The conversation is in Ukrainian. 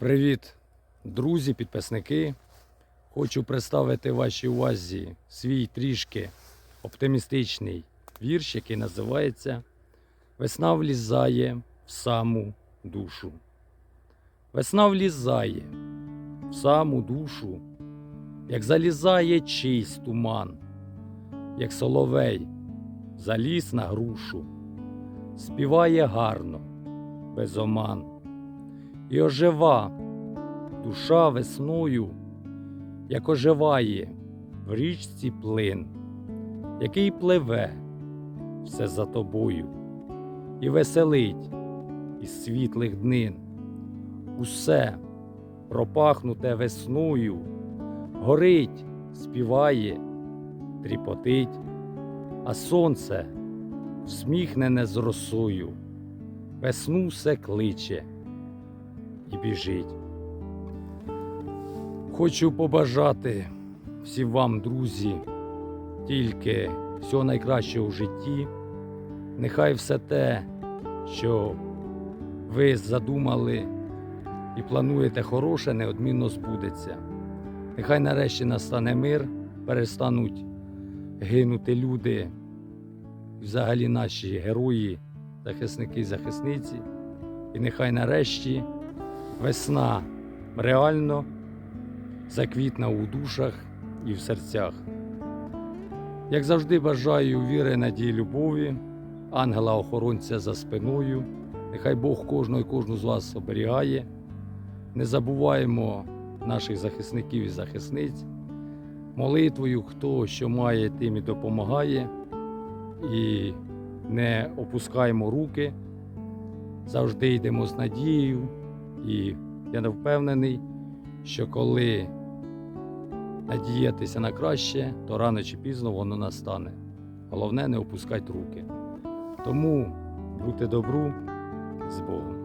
Привіт, друзі, підписники. Хочу представити вашій увазі свій трішки оптимістичний вірш, який називається Весна влізає в саму душу. Весна влізає в саму душу, як залізає чийсь туман, як соловей заліз на грушу, співає гарно, без оман і ожива душа весною, як оживає в річці плин, який пливе все за тобою і веселить із світлих днин. Усе пропахнуте весною, горить, співає, тріпотить, а сонце всміхнене з росою, весну все кличе і біжить. Хочу побажати всім вам, друзі, тільки всього найкращого в житті. Нехай все те, що ви задумали і плануєте хороше, неодмінно збудеться. Нехай нарешті настане мир, перестануть гинути люди, взагалі наші герої, захисники і захисниці. І нехай нарешті весна реально заквітна у душах і в серцях. Як завжди бажаю віри, надії, любові, ангела-охоронця за спиною. Нехай Бог кожного і кожну з вас оберігає. Не забуваємо наших захисників і захисниць. Молитвою, хто що має, тим і допомагає. І не опускаємо руки, завжди йдемо з надією. І я не впевнений, що коли надіятися на краще, то рано чи пізно воно настане. Головне не опускати руки. Тому будьте добру з Богом.